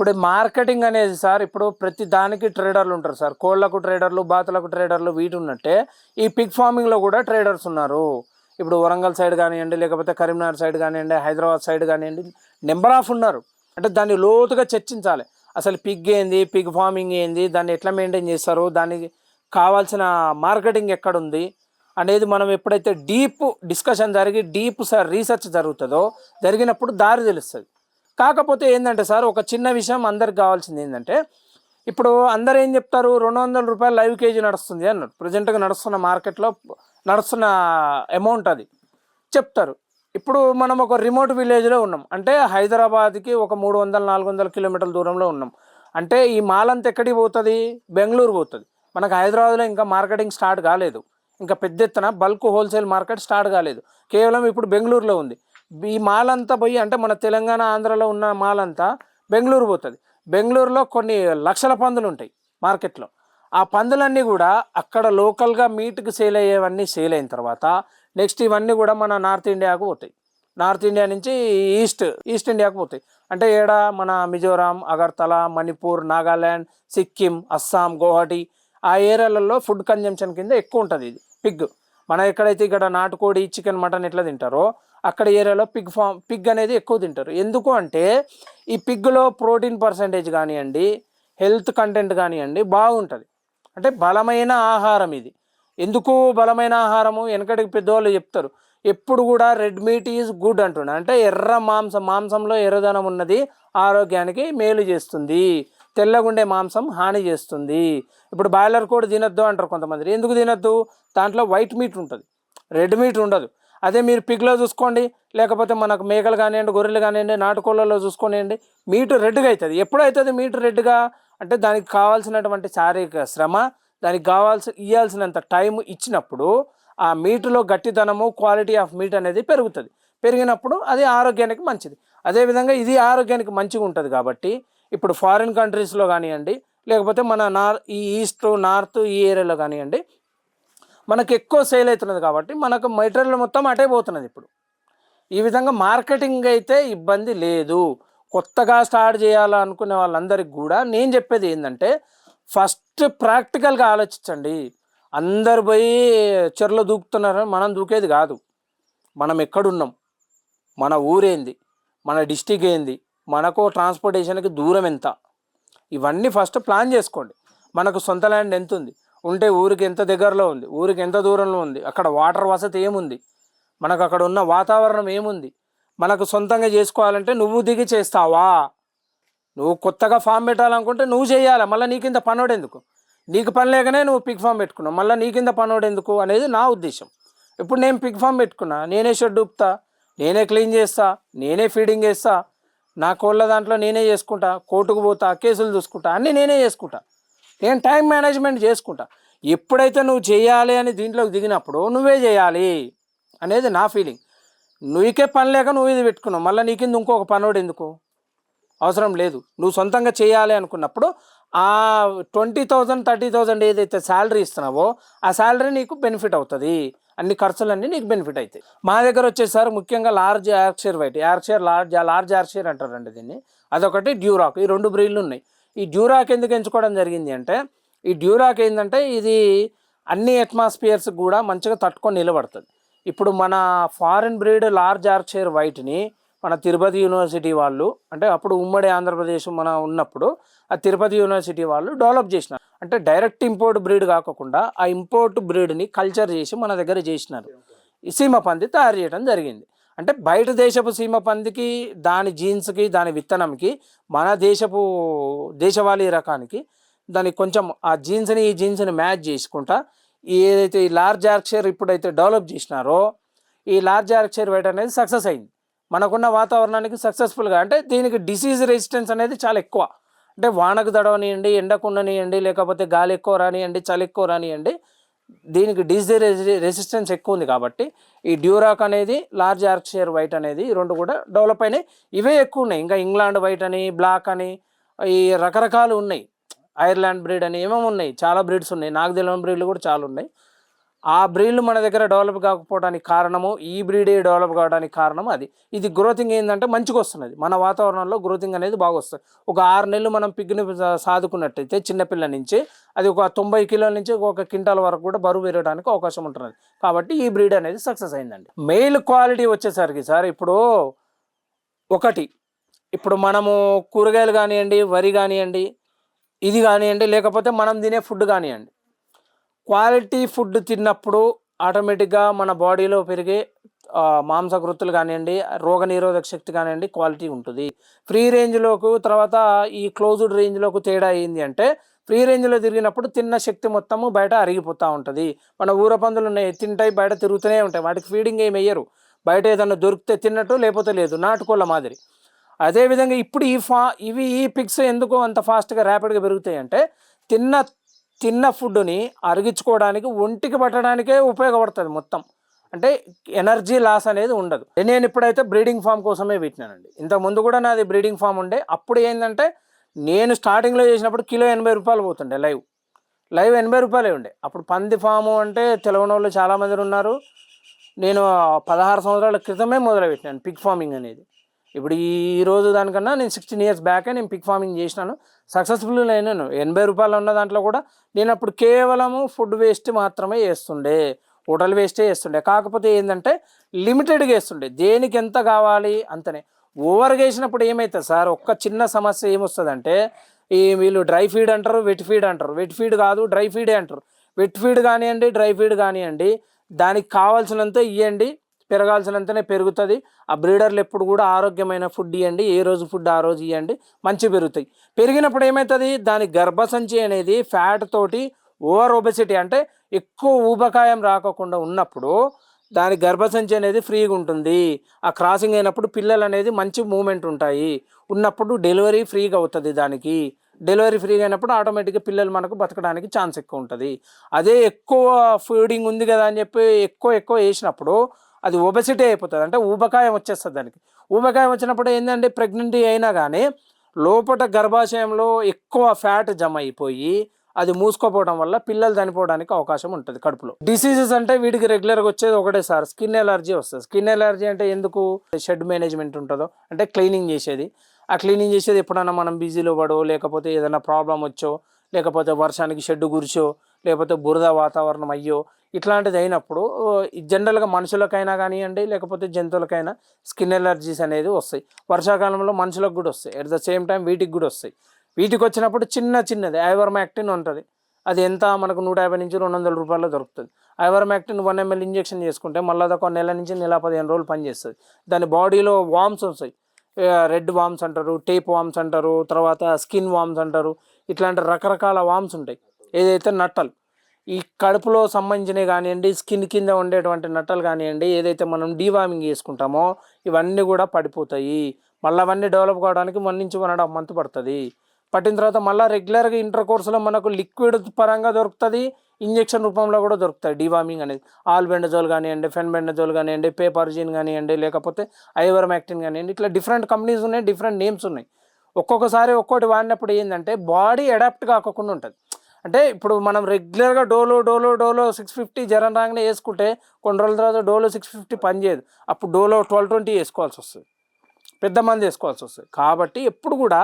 ఇప్పుడు మార్కెటింగ్ అనేది సార్ ఇప్పుడు ప్రతి దానికి ట్రేడర్లు ఉంటారు సార్. కోళ్ళకు ట్రేడర్లు బాతులకు ట్రేడర్లు వీటి ఉన్నట్టే ఈ పిగ్ ఫార్మింగ్లో కూడా ట్రేడర్స్ ఉన్నారు. ఇప్పుడు వరంగల్ సైడ్ కానివ్వండి లేకపోతే కరీంనగర్ సైడ్ కానివ్వండి హైదరాబాద్ సైడ్ కానివ్వండి నెంబర్ ఆఫ్ ఉన్నారు. అంటే దాన్ని లోతుగా చర్చించాలి. అసలు పిగ్ ఏంది పిగ్ ఫార్మింగ్ ఏంది దాన్ని ఎట్లా మెయింటైన్ చేస్తారు దానికి కావాల్సిన మార్కెటింగ్ ఎక్కడుంది అనేది మనం ఎప్పుడైతే డీప్ డిస్కషన్ జరిగి డీప్ సార్ రీసెర్చ్ జరుగుతుందో జరిగినప్పుడు దారి తెలుస్తుంది. కాకపోతే ఏంటంటే సార్ ఒక చిన్న విషయం అందరికి కావాల్సింది ఏంటంటే ఇప్పుడు అందరు ఏం చెప్తారు రెండు వందల రూపాయలు లైవ్ కేజీ నడుస్తుంది అన్నారు. ప్రజెంట్గా నడుస్తున్న మార్కెట్లో నడుస్తున్న అమౌంట్ అది. చెప్తారు. ఇప్పుడు మనం ఒక రిమోట్ విలేజ్లో ఉన్నాం. అంటే హైదరాబాద్కి ఒక మూడు వందల నాలుగు వందల కిలోమీటర్ల దూరంలో ఉన్నాం. అంటే ఈ మాల్ అంతా ఎక్కడికి పోతుంది? బెంగళూరు పోతుంది. మనకు హైదరాబాద్లో ఇంకా మార్కెటింగ్ స్టార్ట్ కాలేదు. ఇంకా పెద్ద ఎత్తున బల్క్ హోల్సేల్ మార్కెట్ స్టార్ట్ కాలేదు. కేవలం ఇప్పుడు బెంగళూరులో ఉంది. ఈ మాల్ అంతా పోయి అంటే మన తెలంగాణ ఆంధ్రలో ఉన్న మాల్ అంతా బెంగళూరు పోతుంది. బెంగళూరులో కొన్ని లక్షల పందులు ఉంటాయి మార్కెట్లో. ఆ పందులన్నీ కూడా అక్కడ లోకల్గా మీట్కి సేల్ అయ్యేవన్నీ సేల్ అయిన తర్వాత నెక్స్ట్ ఇవన్నీ కూడా మన నార్త్ ఇండియాకు పోతాయి. నార్త్ ఇండియా నుంచి ఈస్ట్ ఈస్ట్ ఇండియాకు పోతాయి. అంటే ఏడ మన మిజోరాం అగర్తల మణిపూర్ నాగాల్యాండ్ సిక్కిం అస్సాం గౌహటి ఆ ఏరియాలలో ఫుడ్ కన్జంప్షన్ కింద ఎక్కువ ఉంటుంది ఇది. పిగ్. మన ఎక్కడైతే ఇక్కడ నాటుకోడి చికెన్ మటన్ ఎట్లా తింటారో అక్కడ ఏరియాలో పిగ్ ఫామ్ పిగ్ అనేది ఎక్కువ తింటారు. ఎందుకు అంటే ఈ పిగ్లో ప్రోటీన్ పర్సంటేజ్ కానివ్వండి హెల్త్ కంటెంట్ కానివ్వండి బాగుంటుంది. అంటే బలమైన ఆహారం ఇది. ఎందుకు బలమైన ఆహారము? వెనకటికి పెద్దవాళ్ళు చెప్తారు. ఎప్పుడు కూడా రెడ్ మీట్ ఈజ్ గుడ్ అంటున్నా. అంటే ఎర్ర మాంసం మాంసంలో ఎర్రదనం ఉన్నది ఆరోగ్యానికి మేలు చేస్తుంది. తెల్లగుండే మాంసం హాని చేస్తుంది. ఇప్పుడు బాయిలర్ కూడా తినొద్దు అంటారు కొంతమంది. ఎందుకు తినొద్దు? దాంట్లో వైట్ మీట్ ఉంటుంది. రెడ్ మీట్ ఉండదు. అదే మీరు పిగ్లో చూసుకోండి లేకపోతే మనకు మేకలు కానివ్వండి గొర్రెలు కానివ్వండి నాటుకోళ్ళలో చూసుకోనివ్వండి మీటు రెడ్గా అవుతుంది. ఎప్పుడైతుంది మీటు రెడ్గా? అంటే దానికి కావాల్సినటువంటి శారీరక శ్రమ దానికి కావాల్సి ఇవ్వాల్సినంత టైం ఇచ్చినప్పుడు ఆ మీటులో గట్టిదనము క్వాలిటీ ఆఫ్ మీట్ అనేది పెరుగుతుంది. పెరిగినప్పుడు అది ఆరోగ్యానికి మంచిది. అదేవిధంగా ఇది ఆరోగ్యానికి మంచిగా ఉంటుంది కాబట్టి ఇప్పుడు ఫారిన్ కంట్రీస్లో కానివ్వండి లేకపోతే మన నార్ ఈ ఈస్ట్ నార్త్ ఈ ఏరియాలో కానివ్వండి మనకు ఎక్కువ సేల్ అవుతున్నది కాబట్టి మనకు మెటీరియల్ మొత్తం అటే పోతున్నది ఇప్పుడు. ఈ విధంగా మార్కెటింగ్ అయితే ఇబ్బంది లేదు. కొత్తగా స్టార్ట్ చేయాలనుకునే వాళ్ళందరికీ కూడా నేను చెప్పేది ఏంటంటే ఫస్ట్ ప్రాక్టికల్గా ఆలోచించండి. అందరు పోయి చెరలో దూకుతున్నారు మనం దూకేది కాదు. మనం ఎక్కడున్నాం? మన ఊరేంది? మన డిస్టిక్ ఏంది? మనకు ట్రాన్స్పోర్టేషన్కి దూరం ఎంత? ఇవన్నీ ఫస్ట్ ప్లాన్ చేసుకోండి. మనకు సొంత ల్యాండ్ ఎంత ఉంది? ఉంటే ఊరికి ఎంత దగ్గరలో ఉంది ఊరికి ఎంత దూరంలో ఉంది అక్కడ వాటర్ వసతి ఏముంది మనకు అక్కడ ఉన్న వాతావరణం ఏముంది మనకు సొంతంగా చేసుకోవాలంటే నువ్వు దిగి చేస్తావా? నువ్వు కొత్తగా ఫామ్ పెట్టాలనుకుంటే నువ్వు చేయాలి మళ్ళీ నీ కింద పనోడు ఎందుకు? నీకు పని లేకనే నువ్వు పిక్ ఫామ్ పెట్టుకున్నావు మళ్ళీ నీ కింద పనోడు ఎందుకు అనేది నా ఉద్దేశం. ఇప్పుడు నేను పిక్ ఫామ్ పెట్టుకున్నా నేనే షెడ్ ఊపుతా నేనే క్లీన్ చేస్తా నేనే ఫీడింగ్ చేస్తా నా కోళ్ళ దాంట్లో నేనే చేసుకుంటా కోర్టుకు పోతా కేసులు చూసుకుంటా అన్నీ నేనే చేసుకుంటా. నేను టైం మేనేజ్మెంట్ చేసుకుంటా. ఎప్పుడైతే నువ్వు చేయాలి అని దీంట్లోకి దిగినప్పుడు నువ్వే చేయాలి అనేది నా ఫీలింగ్. నువ్వుకే పని లేక నువ్వు ఇది పెట్టుకున్నావు. మళ్ళీ నీ కింద ఇంకొక పనోడు ఎందుకు? అవసరం లేదు. నువ్వు సొంతంగా చేయాలి అనుకున్నప్పుడు ఆ ట్వంటీ థౌజండ్ థర్టీ థౌజండ్ ఏదైతే శాలరీ ఇస్తున్నావో ఆ శాలరీ నీకు బెనిఫిట్ అవుతుంది. అన్ని ఖర్చులన్నీ నీకు బెనిఫిట్ అవుతాయి మా దగ్గర వచ్చేసరికి ముఖ్యంగా large Yorkshire white Yorkshire large large Yorkshire అంటారండి దీన్ని. అదొకటి డ్యూరాక్. ఈ రెండు బ్రీడ్లు ఉన్నాయి. ఈ డ్యూరాక్ ఎందుకు ఎంచుకోవడం జరిగింది అంటే ఈ డ్యూరాక్ ఏంటంటే ఇది అన్ని అట్మాస్ఫియర్స్ కూడా మంచిగా తట్టుకొని నిలబడుతుంది. ఇప్పుడు మన ఫారిన్ బ్రీడ్ లార్జ్ ఆర్చర్ వైట్ని మన తిరుపతి యూనివర్సిటీ వాళ్ళు అంటే అప్పుడు ఉమ్మడి ఆంధ్రప్రదేశ్ మన ఉన్నప్పుడు ఆ తిరుపతి యూనివర్సిటీ వాళ్ళు డెవలప్ చేసినారు. అంటే డైరెక్ట్ ఇంపోర్ట్ బ్రీడ్ కాకుండా ఆ ఇంపోర్ట్ బ్రీడ్ని కల్చర్ చేసి మన దగ్గర చేసినారు. ఈ సీమ పంది తయారు చేయడం జరిగింది. అంటే బయట దేశపు సీమ పందికి దాని జీన్స్కి దాని విత్తనంకి మన దేశపు దేశవాళీ రకానికి దానికి కొంచెం ఆ జీన్స్ని ఈ జీన్స్ని మ్యాచ్ చేసుకుంటా ఏదైతే ఈ లార్జ్ ఆర్క్షర్ ఇప్పుడైతే డెవలప్ చేసినారో ఈ లార్జ్ ఆర్క్షర్ వైట్ అనేది సక్సెస్ అయింది. మనకున్న వాతావరణానికి సక్సెస్ఫుల్గా అంటే దీనికి డిసీజ్ రెసిస్టెన్స్ అనేది చాలా ఎక్కువ. అంటే వానకు దడవనియండి ఎండకు ఉండనియండి లేకపోతే గాలి ఎక్కువ రానియండి చలి ఎక్కువ రానియండి దీనికి డిసీజ్ రెసిస్టెన్స్ ఎక్కువ ఉంది కాబట్టి ఈ డ్యూరాక్ అనేది లార్జ్ ఆర్క్షియర్ వైట్ అనేది ఈ రెండు కూడా డెవలప్ అయినాయి. ఇవే ఎక్కువ ఉన్నాయి. ఇంకా ఇంగ్లాండ్ వైట్ అని బ్లాక్ అని ఈ రకరకాలు ఉన్నాయి. ఐర్లాండ్ బ్రీడ్ అని ఏమేమి ఉన్నాయి. చాలా బ్రీడ్స్ ఉన్నాయి. నాకు తెలియని బ్రీడ్లు కూడా చాలా ఉన్నాయి. ఆ బ్రీడ్లు మన దగ్గర డెవలప్ కాకపోవడానికి కారణము ఈ బ్రీడే డెవలప్ కావడానికి కారణం అది. ఇది గ్రోతింగ్ ఏంటంటే మంచిగా వస్తున్నది. మన వాతావరణంలో గ్రోతింగ్ అనేది బాగా వస్తుంది. ఒక ఆరు నెలలు మనం పిగ్ని సాదుకున్నట్టయితే చిన్నపిల్ల నుంచి అది ఒక తొంభై కిలోల నుంచి ఒక క్వింటాల్ వరకు కూడా బరువు పెరగడానికి అవకాశం ఉంటుంది కాబట్టి ఈ బ్రీడ్ అనేది సక్సెస్ అయిందండి. మెయిల్ క్వాలిటీ వచ్చేసరికి సార్ ఇప్పుడు ఒకటి ఇప్పుడు మనము కూరగాయలు కానివ్వండి వరి కానివ్వండి ఇది కానివ్వండి లేకపోతే మనం తినే ఫుడ్ కానివ్వండి క్వాలిటీ ఫుడ్ తిన్నప్పుడు ఆటోమేటిక్గా మన బాడీలో పెరిగే మాంసకృతులు కానివ్వండి రోగ నిరోధక శక్తి కానివ్వండి క్వాలిటీ ఉంటుంది. ఫ్రీ రేంజ్లోకి తర్వాత ఈ క్లోజ్డ్ రేంజ్లోకి తేడా ఏంది అంటే ఫ్రీ రేంజ్లో తిరిగినప్పుడు తిన్న శక్తి మొత్తము బయట అరిగిపోతూ ఉంటుంది. మన ఊర పందులు ఉన్నాయి తింటాయి బయట తిరుగుతూనే ఉంటాయి. వాటికి ఫీడింగ్ ఏమి వేయరు బయట ఏదన్నా దొరికితే తిన్నట్టు లేకపోతే లేదు. నాటుకోళ్ళ మాదిరి. అదేవిధంగా ఇప్పుడు ఈ ఫా ఇవి ఈ పిక్స్ ఎందుకు అంత ఫాస్ట్గా ర్యాపిడ్గా పెరుగుతాయి అంటే తిన్న తిన్న ఫుడ్ని అరిగించుకోవడానికి ఒంటికి పట్టడానికే ఉపయోగపడుతుంది మొత్తం. అంటే ఎనర్జీ లాస్ అనేది ఉండదు. నేను ఇప్పుడైతే బ్రీడింగ్ ఫామ్ కోసమే పెట్టినానండి. ఇంతకుముందు కూడా నాది బ్రీడింగ్ ఫామ్ ఉండే. అప్పుడు ఏంటంటే నేను స్టార్టింగ్లో చేసినప్పుడు కిలో ఎనభై రూపాయలు పోతుండే లైవ్. లైవ్ ఎనభై రూపాయలే ఉండే. అప్పుడు పంది ఫాము అంటే తెలియని వాళ్ళు చాలామంది ఉన్నారు. నేను పదహారు సంవత్సరాల క్రితమే మొదలుపెట్టినాను పిక్ ఫార్మింగ్ అనేది. ఇప్పుడు ఈ రోజు దానికన్నా నేను సిక్స్టీన్ ఇయర్స్ బ్యాకే నేను పిక్ ఫార్మింగ్ చేసినాను. సక్సెస్ఫుల్ అయినాను. ఎనభై రూపాయలు ఉన్న దాంట్లో కూడా నేను అప్పుడు కేవలము ఫుడ్ వేస్ట్ మాత్రమే వేస్తుండే హోటల్ వేస్టే వేస్తుండే కాకపోతే ఏంటంటే లిమిటెడ్గా వేస్తుండే దేనికి ఎంత కావాలి అంతనే. ఓవర్గా వేసినప్పుడు ఏమవుతుంది సార్? ఒక్క చిన్న సమస్య ఏమొస్తుందంటే ఈ వీళ్ళు డ్రై ఫీడ్ అంటారు వెట్ ఫీడ్ అంటారు. వెట్ ఫీడ్ కాదు డ్రై ఫీడే అంటారు. వెట్ ఫీడ్ కానివ్వండి డ్రై ఫీడ్ కానివ్వండి దానికి కావాల్సినంత ఇవ్వండి పెరగాల్సినంతనే పెరుగుతుంది. ఆ బ్రీడర్లు ఎప్పుడు కూడా ఆరోగ్యమైన ఫుడ్ ఇవ్వండి ఏ రోజు ఫుడ్ ఆ రోజు ఇవ్వండి మంచి పెరుగుతాయి. పెరిగినప్పుడు ఏమవుతుంది దాని గర్భసంచి అనేది ఫ్యాట్ తోటి ఓవర్ ఒబెసిటీ అంటే ఎక్కువ ఊబకాయం రాకోకుండా ఉన్నప్పుడు దాని గర్భసంచి అనేది ఫ్రీగా ఉంటుంది. ఆ క్రాసింగ్ అయినప్పుడు పిల్లలు అనేది మంచి మూమెంట్ ఉంటాయి. ఉన్నప్పుడు డెలివరీ ఫ్రీగా అవుతుంది దానికి. డెలివరీ ఫ్రీగా అయినప్పుడు ఆటోమేటిక్గా పిల్లలు మనకు బతకడానికి ఛాన్స్ ఎక్కువ ఉంటుంది. అదే ఎక్కువ ఫీడింగ్ ఉంది కదా అని చెప్పి ఎక్కువ ఎక్కువ వేసినప్పుడు అది ఒబెసిటీ అయిపోతుంది. అంటే ఊబకాయం వచ్చేస్తుంది దానికి. ఊబకాయం వచ్చినప్పుడు ఏంటంటే ప్రెగ్నెంటీ అయినా కానీ లోపల గర్భాశయంలో ఎక్కువ ఫ్యాట్ జమ అయిపోయి అది మూసుకోపోవడం వల్ల పిల్లలు చనిపోవడానికి అవకాశం ఉంటుంది కడుపులో. డిసీజెస్ అంటే వీటికి రెగ్యులర్గా వచ్చేది ఒకటే సార్. స్కిన్ ఎలర్జీ వస్తుంది. స్కిన్ ఎలర్జీ అంటే ఎందుకు షెడ్ మేనేజ్మెంట్ ఉంటుందో? అంటే క్లీనింగ్ చేసేది. ఆ క్లీనింగ్ చేసేది ఎప్పుడైనా మనం బిజీలో పడో లేకపోతే ఏదైనా ప్రాబ్లం వచ్చో లేకపోతే వర్షానికి షెడ్ గురిచో లేకపోతే బురద వాతావరణం అయ్యో ఇట్లాంటిది అయినప్పుడు జనరల్గా మనుషులకైనా కానివ్వండి లేకపోతే జంతువులకైనా స్కిన్ ఎలర్జీస్ అనేది వస్తాయి. వర్షాకాలంలో మనుషులకు కూడా వస్తాయి. అట్ ద సేమ్ టైం వీటికి కూడా వస్తాయి. వీటికి వచ్చినప్పుడు చిన్న చిన్నది ఐవర్మాక్టిన్ ఉంటుంది. అది ఎంత మనకు నూట యాభై నుంచి రెండు వందల రూపాయలు దొరుకుతుంది. ఐవర్మాక్టిన్ వన్ ఎంఎల్ ఇంజెక్షన్ చేసుకుంటే మళ్ళీ ఒక నెల నుంచి నెల పదిహేను రోజులు పనిచేస్తుంది దాని బాడీలో వామ్స్ వస్తాయి. రెడ్ వామ్స్ అంటారు టేప్ వామ్స్ అంటారు తర్వాత స్కిన్ వామ్స్ అంటారు. ఇట్లాంటి రకరకాల వామ్స్ ఉంటాయి. ఏదైతే నట్టలు ఈ కడుపులో సంబంధించినవి కానివ్వండి స్కిన్ కింద ఉండేటువంటి నట్టలు కానివ్వండి ఏదైతే మనం డీవార్మింగ్ చేసుకుంటామో ఇవన్నీ కూడా పడిపోతాయి. మళ్ళీ అవన్నీ డెవలప్ కావడానికి వన్ నుంచి వన్ అండ్ హాఫ్ మంత్ పడుతుంది. పట్టిన తర్వాత మళ్ళీ రెగ్యులర్గా ఇంటర్ కోర్సులో మనకు లిక్విడ్ పరంగా దొరుకుతుంది ఇంజెక్షన్ రూపంలో కూడా దొరుకుతాయి డివామింగ్ అనేది. ఆల్బెండజోల్ కానివ్వండి ఫెన్బెండజోల్ కానివ్వండి పేపర్జిన్ కానివ్వండి లేకపోతే ఐవర్మాక్టిన్ కానివ్వండి ఇట్లా డిఫరెంట్ కంపెనీస్ ఉన్నాయి డిఫరెంట్ నేమ్స్ ఉన్నాయి. ఒక్కొక్కసారి ఒక్కోటి వాడినప్పుడు ఏంటంటే బాడీ అడాప్ట్ కాకుండా ఉంటుంది. అంటే ఇప్పుడు మనం రెగ్యులర్గా Dolo Dolo Dolo six fifty జ్వరం రాగానే వేసుకుంటే కొన్ని రోజుల తర్వాత డోలో సిక్స్ ఫిఫ్టీ పనిచేయదు అప్పుడు డోలో ట్వెల్వ్ ట్వంటీ వేసుకోవాల్సి వస్తుంది. పెద్ద మంది వేసుకోవాల్సి వస్తుంది. కాబట్టి ఎప్పుడు కూడా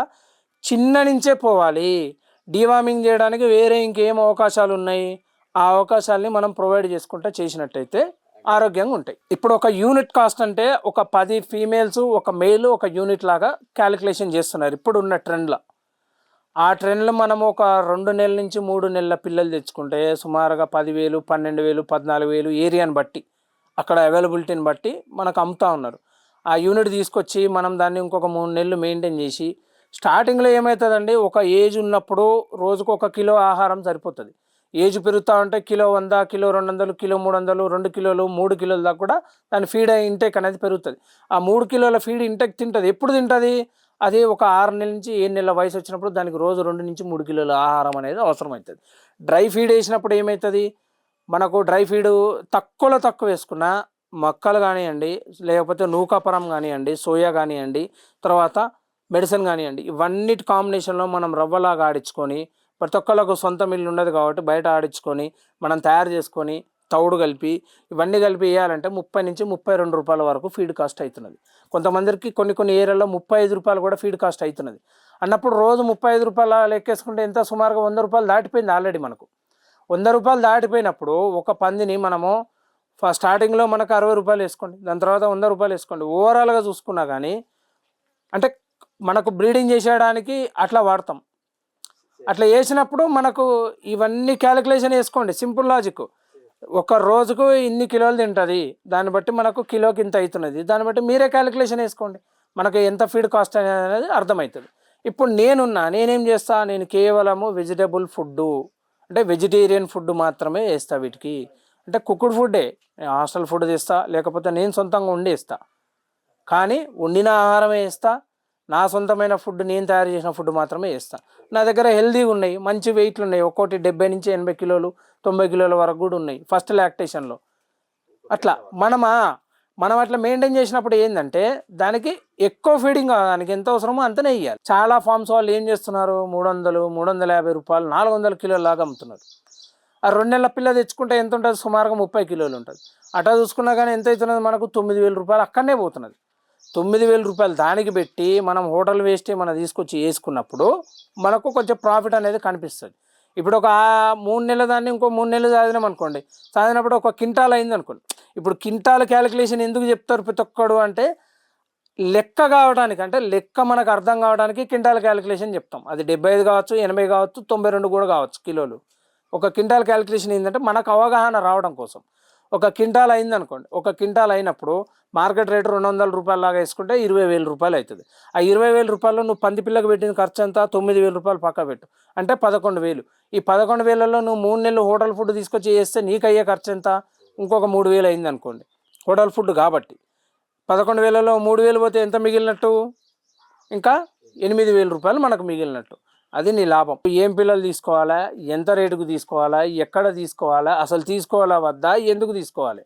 చిన్న నుంచే పోవాలి. డివామింగ్ చేయడానికి వేరే ఇంకేం అవకాశాలు ఉన్నాయి? ఆ అవకాశాలని మనం ప్రొవైడ్ చేసుకుంటా చేసినట్టయితే ఆరోగ్యంగా ఉంటాయి. ఇప్పుడు ఒక యూనిట్ కాస్ట్ అంటే ఒక పది ఫీమేల్స్ ఒక మేల్ ఒక యూనిట్ లాగా క్యాలిక్యులేషన్ చేస్తున్నారు. ఇప్పుడు ఉన్న ట్రెండ్లో ఆ ట్రెండ్లో మనం ఒక రెండు నెలల నుంచి మూడు నెలల పిల్లలు తెచ్చుకుంటే సుమారుగా పదివేలు పన్నెండు వేలు పద్నాలుగు వేలు ఏరియాని బట్టి అక్కడ అవైలబిలిటీని బట్టి మనకు అమ్ముతా ఉన్నారు. ఆ యూనిట్ తీసుకొచ్చి మనం దాన్ని ఇంకొక మూడు నెలలు మెయింటైన్ చేసి స్టార్టింగ్లో ఏమవుతుందండి ఒక ఏజ్ ఉన్నప్పుడు రోజుకు ఒక కిలో ఆహారం సరిపోతుంది. ఏజ్ పెరుగుతూ ఉంటే కిలో వంద కిలో రెండు వందలు కిలో మూడు వందలు రెండు కిలోలు మూడు కిలోల దాకా కూడా దాని ఫీడ్ ఇంటేక్ అనేది పెరుగుతుంది. ఆ మూడు కిలోల ఫీడ్ ఇంటేక్ తింటుంది. ఎప్పుడు తింటుంది? అది ఒక ఆరు నెలల నుంచి ఏడు నెలల వయసు వచ్చినప్పుడు దానికి రోజు రెండు నుంచి మూడు కిలోల ఆహారం అనేది అవసరం అవుతుంది డ్రై ఫీడ్ వేసినప్పుడు ఏమవుతుంది మనకు డ్రై ఫీడ్ తక్కువలో తక్కువ వేసుకున్న మొక్కలు కానివ్వండి లేకపోతే నూకాపరం కానివ్వండి సోయా కానివ్వండి తర్వాత మెడిసిన్ కానివ్వండి ఇవన్నిటి కాంబినేషన్లో మనం రవ్వలాగా ఆడించుకొని ప్రతి ఒక్కళ్ళకు సొంత మిల్లు ఉండదు కాబట్టి బయట ఆడించుకొని మనం తయారు చేసుకొని తౌడు కలిపి ఇవన్నీ కలిపి వేయాలంటే ముప్పై నుంచి ముప్పై రెండు రూపాయల వరకు ఫీడ్ కాస్ట్ అవుతున్నది. కొంతమందికి కొన్ని కొన్ని ఏరియాలో ముప్పై ఐదు రూపాయలు కూడా ఫీడ్ కాస్ట్ అవుతున్నది. అన్నప్పుడు రోజు ముప్పై ఐదు రూపాయల లెక్కేసుకుంటే ఎంత సుమారుగా వంద రూపాయలు దాటిపోయింది ఆల్రెడీ మనకు. వంద రూపాయలు దాటిపోయినప్పుడు ఒక పందిని మనము స్టార్టింగ్లో మనకు అరవై రూపాయలు వేసుకోండి. దాని తర్వాత వంద రూపాయలు వేసుకోండి. ఓవరాల్గా చూసుకున్నా కానీ అంటే మనకు బ్రీడింగ్ చేసేయడానికి అట్లా వాడతాం. అట్లా వేసినప్పుడు మనకు ఇవన్నీ క్యాలిక్యులేషన్ వేసుకోండి. సింపుల్ లాజిక్ ఒక రోజుకు ఇన్ని కిలోలు తింటుంది. దాన్ని బట్టి మనకు కిలోకి ఇంత అవుతున్నది. దాన్ని బట్టి మీరే క్యాలిక్యులేషన్ వేసుకోండి. మనకు ఎంత ఫీడ్ కాస్ట్ అనేది అర్థమవుతుంది. ఇప్పుడు నేనున్నా నేనేం చేస్తా? నేను కేవలము వెజిటబుల్ ఫుడ్డు అంటే వెజిటేరియన్ ఫుడ్ మాత్రమే వేస్తా వీటికి. అంటే కుక్కుడ్ ఫుడ్డే నేను హాస్టల్ ఫుడ్ తెస్తా లేకపోతే నేను సొంతంగా వండి ఇస్తా కానీ వండిన ఆహారమే ఇస్తా నా సొంతమైన ఫుడ్ నేను తయారు చేసిన ఫుడ్ మాత్రమే ఇస్తా నా దగ్గర హెల్దీగా ఉన్నాయి మంచి వెయిట్లు ఉన్నాయి. ఒక్కోటి డెబ్బై నుంచి ఎనభై కిలోలు తొంభై కిలోల వరకు కూడా ఉన్నాయి ఫస్ట్ లాక్టేషన్లో. అట్లా మనమా మనం అట్లా మెయింటైన్ చేసినప్పుడు ఏంటంటే దానికి ఎక్కువ ఫీడింగ్ దానికి ఎంత అవసరమో అంతనే ఇవ్వాలి చాలా ఫార్మ్స్ వాళ్ళు ఏం చేస్తున్నారు? మూడు వందలు మూడు వందల యాభై రూపాయలు నాలుగు వందల కిలోల లాగా అమ్ముతున్నారు. ఆ రెండు నెలల పిల్ల తెచ్చుకుంటే ఎంత ఉంటుంది? సుమారుగా ముప్పై కిలోలు ఉంటుంది. అట్లా చూసుకున్నా కానీ ఎంత అవుతున్నది? మనకు తొమ్మిది వేల రూపాయలు అక్కడనే పోతున్నది. తొమ్మిది వేల రూపాయలు దానికి పెట్టి మనం హోటల్ వేస్టే మనం తీసుకొచ్చి వేసుకున్నప్పుడు మనకు కొంచెం ప్రాఫిట్ అనేది కనిపిస్తుంది. ఇప్పుడు ఒక మూడు నెలల దాన్ని ఇంకో మూడు నెలలు చదివినాం అనుకోండి చదివినప్పుడు ఒక కింటాల్ అయింది అనుకోండి. ఇప్పుడు కింటాల్ క్యాలిక్యులేషన్ ఎందుకు చెప్తారు ప్రతి ఒక్కడు అంటే లెక్క కావడానికి అంటే లెక్క మనకు అర్థం కావడానికి కింటాల్ క్యాలిక్యులేషన్ చెప్తాం. అది డెబ్బై ఐదు కావచ్చు ఎనభై కావచ్చు తొంభై రెండు కూడా కావచ్చు కిలోలు. ఒక క్వింటాల్ క్యాలిక్యులేషన్ ఏంటంటే మనకు అవగాహన రావడం కోసం. ఒక క్వింటాల్ అయింది అనుకోండి ఒక క్వింటాల్ అయినప్పుడు మార్కెట్ రేటు రెండు వందల రూపాయల లాగా వేసుకుంటే ఇరవై వేల రూపాయలు అవుతుంది. ఆ ఇరవై వేల రూపాయలు నువ్వు పంది పిల్లకి పెట్టిన ఖర్చు అంతా తొమ్మిది వేల రూపాయలు పక్క పెట్టు. అంటే పదకొండు వేలు. ఈ పదకొండు వేలలో నువ్వు మూడు నెలలు హోటల్ ఫుడ్ తీసుకొచ్చి చేస్తే నీకు అయ్యే ఖర్చు ఎంత? ఇంకొక మూడు వేలు అయింది అనుకోండి హోటల్ ఫుడ్ కాబట్టి. పదకొండు వేలలో మూడు వేలు పోతే ఎంత మిగిలినట్టు? ఇంకా ఎనిమిది వేల రూపాయలు మనకు మిగిలినట్టు. అది నీ లాభం. ఏం పిల్లలు తీసుకోవాలా? ఎంత రేటుకు తీసుకోవాలా? ఎక్కడ తీసుకోవాలా? అసలు తీసుకోవాలా వద్దా? ఎందుకు తీసుకోవాలి?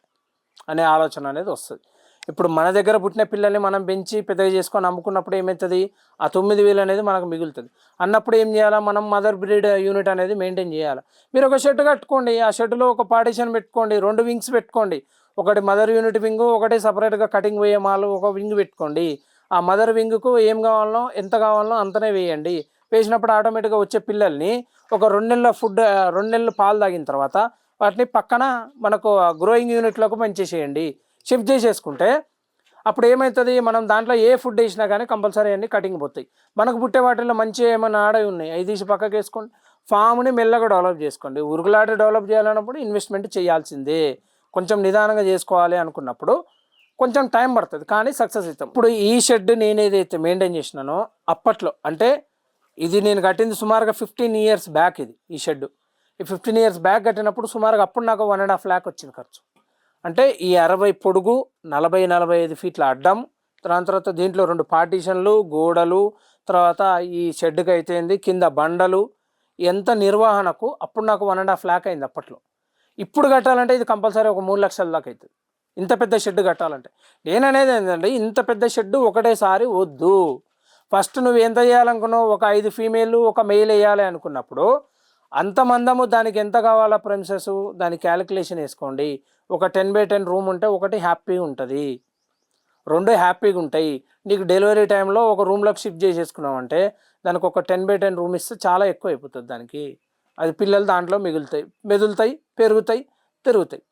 అనే ఆలోచన అనేది వస్తుంది. ఇప్పుడు మన దగ్గర పుట్టిన పిల్లల్ని మనం పెంచి పెద్దగా చేసుకొని అమ్ముకున్నప్పుడు ఏమవుతుంది? ఆ తొమ్మిది వేలు అనేది మనకు మిగులుతుంది. అన్నప్పుడు ఏం చేయాలా? మనం మదర్ బ్రీడ్ యూనిట్ అనేది మెయింటైన్ చేయాలి? మీరు ఒక షెడ్ కట్టుకోండి. ఆ షెడ్లో ఒక పార్టీషన్ పెట్టుకోండి. రెండు వింగ్స్ పెట్టుకోండి. ఒకటి మదర్ యూనిట్ వింగ్ ఒకటి సపరేట్గా కటింగ్ వేయమాలు ఒక వింగ్ పెట్టుకోండి. ఆ మదర్ వింగ్కు ఏం కావాలనో ఎంత కావాలనో అంతనే వేయండి. వేసినప్పుడు ఆటోమేటిక్గా వచ్చే పిల్లల్ని ఒక రెండు నెలల ఫుడ్ రెండు నెలలు పాలు తాగిన తర్వాత వాటిని పక్కన మనకు గ్రోయింగ్ యూనిట్లోకి పెంచేసేయండి షిఫ్ట్ చేసేసుకుంటే అప్పుడు ఏమవుతుంది మనం దాంట్లో ఏ ఫుడ్ వేసినా కానీ కంపల్సరీ అన్ని కటింగ్ పోతాయి. మనకు పుట్టే వాటిల్లో మంచి ఏమైనా ఆడవి ఉన్నాయి? అవి తీసి పక్కకి వేసుకోండి. ఫామ్ని మెల్లగా డెవలప్ చేసుకోండి. ఉరుగులాట డెవలప్ చేయాలన్నప్పుడు ఇన్వెస్ట్మెంట్ చేయాల్సిందే. కొంచెం నిదానంగా చేసుకోవాలి అనుకున్నప్పుడు కొంచెం టైం పడుతుంది కానీ సక్సెస్ అవుతాం. ఇప్పుడు ఈ షెడ్ నేను ఏదైతే మెయింటైన్ చేసినానో అప్పట్లో అంటే ఇది నేను కట్టింది సుమారుగా ఫిఫ్టీన్ ఇయర్స్ బ్యాక్ ఇది ఈ షెడ్ ఈ ఫిఫ్టీన్ ఇయర్స్ బ్యాక్ కట్టినప్పుడు సుమారుగా అప్పుడు నాకు వన్ అండ్ హాఫ్ ల్యాక్ వచ్చింది ఖర్చు. అంటే ఈ అరవై పొడుగు నలభై నలభై ఐదు ఫీట్ల అడ్డం దాని తర్వాత దీంట్లో రెండు పార్టీషన్లు గోడలు తర్వాత ఈ షెడ్కి అయితేంది కింద బండలు ఎంత నిర్వహణకు అప్పుడు నాకు వన్ అండ్ హాఫ్ ల్యాక్ అయింది అప్పట్లో. ఇప్పుడు కట్టాలంటే ఇది కంపల్సరీ ఒక మూడు లక్షల దాకా అవుతుంది. ఇంత పెద్ద షెడ్ కట్టాలంటే. నేను అనేది ఏంటంటే ఇంత పెద్ద షెడ్ ఒకటేసారి వద్దు. ఫస్ట్ నువ్వు ఎంత చేయాలనుకున్నావు? ఒక ఐదు ఫీమేల్ ఒక మెయిల్ వేయాలి అనుకున్నప్పుడు అంత మందము దానికి ఎంత కావాలా ప్రెమిసెస్ దాని క్యాలిక్యులేషన్ వేసుకోండి. ఒక టెన్ బై టెన్ రూమ్ ఉంటే ఒకటి హ్యాపీగా ఉంటుంది. రెండు హ్యాపీగా ఉంటాయి. నీకు డెలివరీ టైంలో ఒక రూమ్లోకి షిఫ్ట్ చేసేసుకున్నావు అంటే దానికి ఒక టెన్ బై టెన్ రూమ్ ఇస్తే చాలా ఎక్కువ అయిపోతుంది దానికి. అది పిల్లలు దాంట్లో మిగులుతాయి. మెదులుతాయి పెరుగుతాయి తిరుగుతాయి.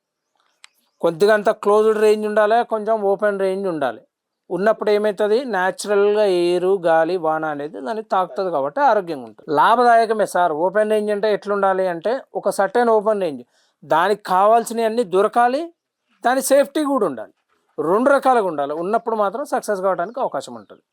కొద్దిగా అంత క్లోజ్డ్ రేంజ్ ఉండాలి? కొంచెం ఓపెన్ రేంజ్ ఉండాలి. ఉన్నప్పుడు ఏమవుతుంది న్యాచురల్గా ఎయిరు గాలి వాన అనేది దాన్ని తాకుతుంది కాబట్టి ఆరోగ్యంగా ఉంటుంది. లాభదాయకమే సార్. ఓపెన్ రేంజ్ అంటే ఎట్లుండాలి అంటే ఒక సర్టెన్ ఓపెన్ రేంజ్ దానికి కావాల్సినవి అన్నీ దొరకాలి. దాని సేఫ్టీ కూడా ఉండాలి. రెండు రకాలుగా ఉండాలి. ఉన్నప్పుడు మాత్రం సక్సెస్ కావడానికి అవకాశం ఉంటుంది.